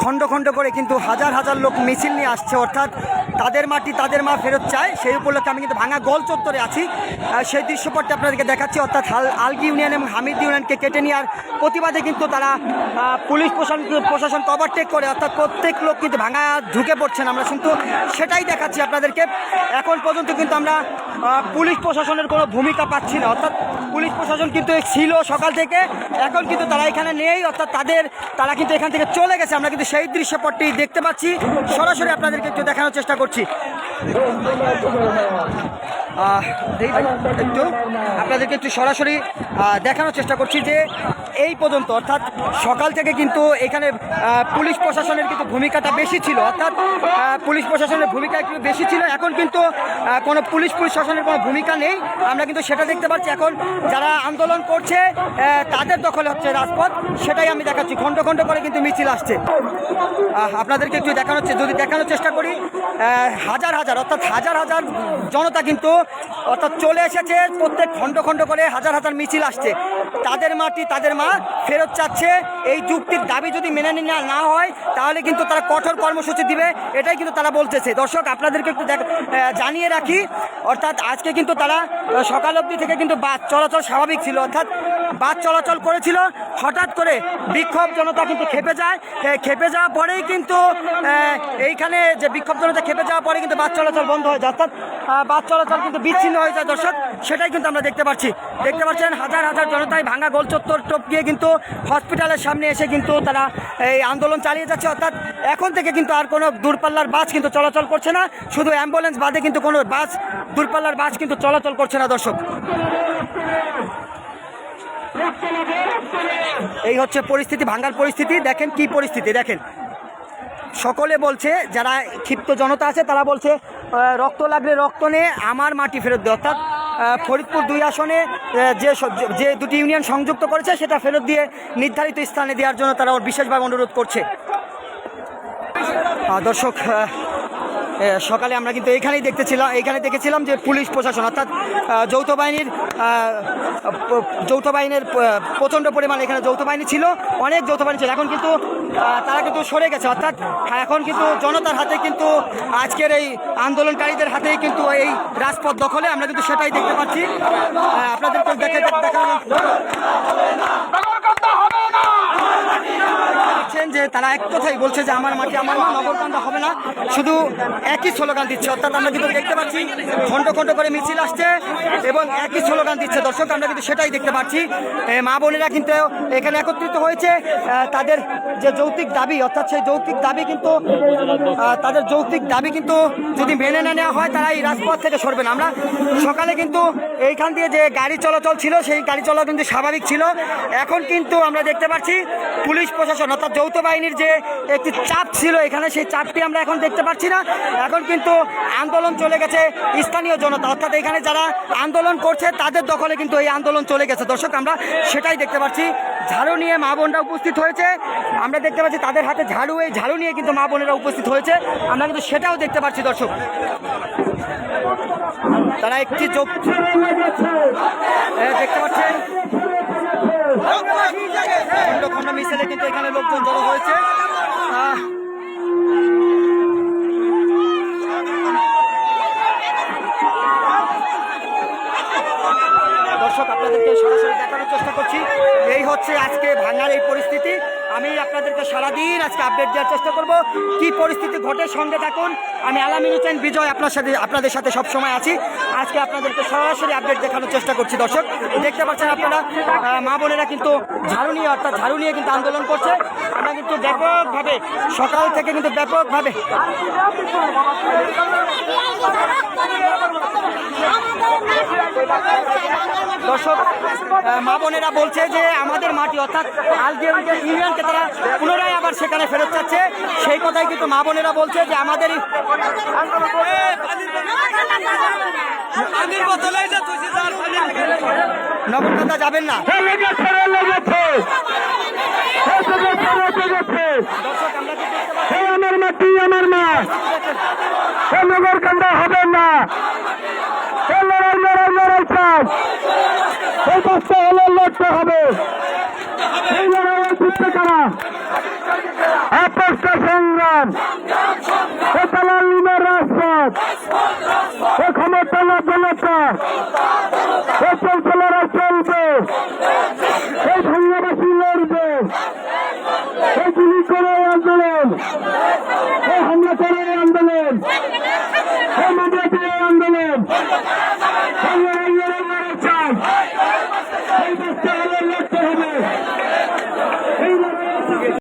খণ্ড খণ্ড করে কিন্তু হাজার হাজার লোক মিছিল নিয়ে আসছে, অর্থাৎ তাদের মাটি তাদের মা ফেরত চায়। সেই উপলক্ষে আমি কিন্তু ভাঙা গোল চত্বরে আছি। সেই দৃশ্যপটটা আপনাদেরকে দেখাচ্ছি, অর্থাৎ হাল- আলগি ইউনিয়ন এবং হামিদ ইউনিয়নকে কেটে নেওয়ার প্রতিবাদে কিন্তু তারা পুলিশ প্রশাসন প্রশাসন ওভারটেক করে, অর্থাৎ প্রত্যেক লোক কিন্তু ভাঙা ঢুকে পড়ছেন আমরা কিন্তু সেটাই দেখাচ্ছি আপনাদেরকে। এখন পর্যন্ত কিন্তু আমরা পুলিশ প্রশাসনের কোনো ভূমিকা পাচ্ছি না। অর্থাৎ পুলিশ প্রশাসন কিন্তু ছিল সকাল থেকে, এখন কিন্তু তারা এখানে নেই, অর্থাৎ তাদের, তারা কিন্তু এখান থেকে চলে গেছে। আমরা কিন্তু সেই দৃশ্যপটটি দেখতে পাচ্ছি। সরাসরি আপনাদেরকে একটু দেখানোর চেষ্টা করছি। একটু। আপনাদেরকে একটু সরাসরি দেখানোর চেষ্টা করছি যে এই পর্যন্ত, অর্থাৎ সকাল থেকে কিন্তু এখানে পুলিশ প্রশাসনের কিন্তু ভূমিকাটা বেশি ছিল। অর্থাৎ পুলিশ প্রশাসনের ভূমিকা একটু বেশি ছিল। এখন কিন্তু কোনো পুলিশ প্রশাসনের কোনো ভূমিকা নেই। আমরা কিন্তু সেটা দেখতে পাচ্ছি। এখন যারা আন্দোলন করছে তাদের দখলে হচ্ছে রাজপথ। সেটাই আমি দেখাচ্ছি। খণ্ড খণ্ড করে কিন্তু মিছিল আসছে। আপনাদেরকে একটু দেখানোর যদি দেখানোর চেষ্টা করি হাজার হাজার, অর্থাৎ হাজার হাজার জনতা কিন্তু অর্থাৎ চলে এসেছে, প্রত্যেক খণ্ড খণ্ড করে হাজার হাজার মিছিল আসছে। তাদের মাটি তাদের মা ফেরত চাচ্ছে। এই যুক্তির দাবি যদি মেনে নেওয়া না হয়, তাহলে কিন্তু তারা কঠোর কর্মসূচি দিবে। এটাই কিন্তু তারা বলতেছে। দর্শক, আপনাদেরকে একটু জানিয়ে রাখি, অর্থাৎ আজকে কিন্তু তারা সকাল অবধি থেকে কিন্তু বাস চলাচল স্বাভাবিক ছিল। অর্থাৎ বাস চলাচল করেছিল। হঠাৎ করে বিক্ষোভ জনতা কিন্তু খেপে যায়। খেপে যাওয়া পরেই কিন্তু এইখানে যে বিক্ষোভ জনতা খেপে যাওয়ার পরে কিন্তু বাস চলাচল বন্ধ হয়ে যায়। অর্থাৎ বাস চলাচল কিন্তু বিচ্ছিন্ন হয়ে যায় দর্শক। সেটাই কিন্তু আমরা দেখতে পাচ্ছি। দেখতে পাচ্ছেন হাজার হাজার জনতায় ভাঙা গোল চত্বর টপকিয়ে কিন্তু হসপিটালের সামনে এসে কিন্তু তারা এই আন্দোলন চালিয়ে যাচ্ছে। অর্থাৎ এখন থেকে কিন্তু আর কোনো দূরপাল্লার বাস কিন্তু চলাচল করছে না। শুধু অ্যাম্বুলেন্স বাদে কিন্তু কোনো বাস, দূরপাল্লার বাস কিন্তু চলাচল করছে না দর্শক। এই হচ্ছে পরিস্থিতি, ভাঙ্গার পরিস্থিতি। দেখেন কি পরিস্থিতি, দেখেন। সকলে বলছে, যারা ক্ষিপ্ত জনতা আছে, তারা বলছে রক্ত লাগলে রক্ত নে, আমার মাটি ফেরত দেয় অর্থাৎ ফরিদপুর দুই আসনে যে যে দুটি ইউনিয়ন সংযুক্ত করেছে, সেটা ফেরত দিয়ে নির্ধারিত স্থানে দেওয়ার জন্য তারা বিশেষভাবে অনুরোধ করছে। দর্শক সকালে আমরা কিন্তু এখানেই দেখতেছিলাম, এখানে দেখেছিলাম যে পুলিশ প্রশাসন, অর্থাৎ যৌথ বাহিনীর যৌথ বাহিনীর প্রচণ্ড পরিমাণে এখানে যৌথ বাহিনী ছিল, অনেক যৌথ বাহিনী ছিল। এখন কিন্তু তারা কিন্তু সরে গেছে, অর্থাৎ, এখন কিন্তু জনতার হাতে কিন্তু আজকের এই আন্দোলনকারীদের হাতেই কিন্তু এই রাজপথ দখলে, আমরা কিন্তু সেটাই দেখতে পাচ্ছি। দেখে দেখানো যে তারা এক কথাই বলছে যে আমার মাটি, আমার মা নগরকান্দা হবে না। শুধু একই স্লোগান দিচ্ছে। অর্থাৎ আমরা কিন্তু দেখতে পাচ্ছি, খণ্ড খণ্ড করে মিছিল আসছে এবং একই স্লোগান দিচ্ছে। দর্শক, আমরা কিন্তু সেটাই দেখতে পাচ্ছি। মা বোনেরা কিন্তু এখানে একত্রিত হয়েছে। তাদের যে যৌক্তিক দাবি, অর্থাৎ সেই যৌক্তিক দাবি কিন্তু তাদের যৌক্তিক দাবি কিন্তু যদি মেনে না নেওয়া হয়, তারা এই রাজপথ থেকে সরবেন আমরা সকালে কিন্তু এইখান দিয়ে যে গাড়ি চলাচল ছিল, সেই গাড়ি চলাচল কিন্তু স্বাভাবিক ছিল। এখন কিন্তু আমরা দেখতে পাচ্ছি, পুলিশ প্রশাসন, অর্থাৎ যৌথ বাহিনীর যে একটি চাপ ছিল এখানে, সেই চাপটি আমরা এখন দেখতে পাচ্ছি না। এখন কিন্তু আন্দোলন চলে গেছে স্থানীয় জনতা। অর্থাৎ এখানে যারা আন্দোলন করছে, তাদের দখলে কিন্তু এই আন্দোলন চলে গেছে। দর্শক, আমরা সেটাই দেখতে পাচ্ছি। ঝাড়ু নিয়ে মা বোনরা উপস্থিত হয়েছে। আমরা দেখতে পাচ্ছি তাদের হাতে ঝাড়ু, এই ঝাড়ু নিয়ে কিন্তু মা বোনেরা উপস্থিত হয়েছে। আমরা কিন্তু সেটাও দেখতে পাচ্ছি, দর্শক। তারা একটি যোগ দেখতে পাচ্ছেন? খণ্ড মিছিলে কিন্তু এখানে লোকজন জড়ো হয়েছে দর্শক, আপনাদেরকে দেখানোর চেষ্টা করছি। এই হচ্ছে আজকে ভাঙার এই পরিস্থিতি। আমি আপনাদেরকে সারাদিন আজকে আপডেট দেওয়ার চেষ্টা করব। কি পরিস্থিতি ঘটে সঙ্গে থাকুন। আমি আলামিন হোসেন, বিজয় আপনার সাথে আপনাদের সাথে সব সময় আছি। আজকে আপনাদেরকে সরাসরি আপডেট দেখানোর চেষ্টা করছি। দর্শক, দেখতে পাচ্ছেন আপনারা মা বোনেরা কিন্তু ঝাড়ু নিয়ে, অর্থাৎ ঝাড়ু নিয়ে কিন্তু আন্দোলন করছে। আমরা কিন্তু ব্যাপকভাবে, সকাল থেকে কিন্তু ব্যাপকভাবে দর্শক মা বোনেরা বলছে যে আমাদের মাটি, অর্থাৎ আলজিয়া ইউনিয়নকে তারা পুনরায় আবার সেখানে ফেরত চাচ্ছে। সেই কথাই কিন্তু মা বোনেরা বলছে যে আমাদের নবকান্দা যাবেন না। আমরা মাটি আমার মা হে নগর কান্দা হবে না। লড়াই লড়াই লড়াই চাই। এই বাচ্চা হলে লড়তে হবে। এই লড়াইয়ের জিততে কারা? আপসটা সংগ্রাম। এ তালালিমের রাজপথ। এ ক্ষমতা না দলতা এ চলছে লড়াই চলবে এই ভাঙ্গাবাসী লড়বে এই গুলি করে এই আন্দোলন এই হামলা করে এই আন্দোলন